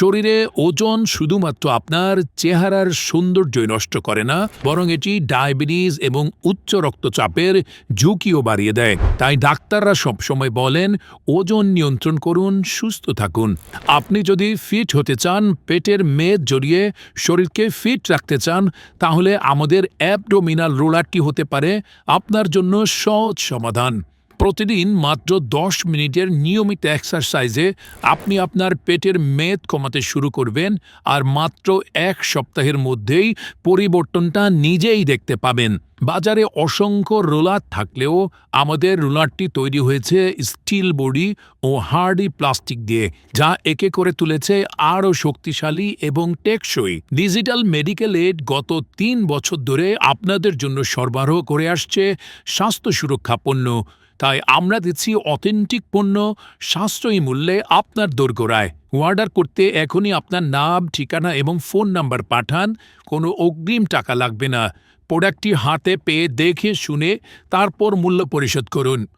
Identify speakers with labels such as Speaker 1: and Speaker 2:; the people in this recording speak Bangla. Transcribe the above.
Speaker 1: শরীরে ওজন শুধুমাত্র আপনার চেহারার সৌন্দর্যই নষ্ট করে না, বরং এটি ডায়াবেটিস এবং উচ্চ রক্তচাপের ঝুঁকিও বাড়িয়ে দেয়। তাই ডাক্তাররা সবসময় বলেন, ওজন নিয়ন্ত্রণ করুন, সুস্থ থাকুন। আপনি যদি ফিট হতে চান, পেটের মেদ জড়িয়ে শরীরকে ফিট রাখতে চান, তাহলে আমাদের অ্যাবডোমিনাল রোলারটি হতে পারে আপনার জন্য সহজ সমাধান। প্রতিদিন মাত্র দশ মিনিটের নিয়মিত এক্সারসাইজে আপনি আপনার পেটের মেদ কমাতে শুরু করবেন আর মাত্র এক সপ্তাহের মধ্যেই পরিবর্তনটা নিজেই দেখতে পাবেন। বাজারে অসংখ্য রোলার থাকলেও আমাদের রোলারটি তৈরি হয়েছে স্টিল বডি ও হার্ডি প্লাস্টিক দিয়ে, যা একে করে তুলেছে আরও শক্তিশালী এবং টেকসই। ডিজিটাল মেডিকেল এড গত তিন বছর ধরে আপনাদের জন্য সরবরাহ করে আসছে স্বাস্থ্য সুরক্ষা পণ্য। তাই আমরা দিচ্ছি অথেন্টিক পণ্য সাশ্রয়ী মূল্যে আপনার দোরগোড়ায়। অর্ডার করতে এখনই আপনার নাম, ঠিকানা এবং ফোন নাম্বার পাঠান, কোনো অগ্রিম টাকা লাগবে না। প্রোডাক্টটি হাতে পেয়ে দেখে শুনে তারপর মূল্য পরিশোধ করুন।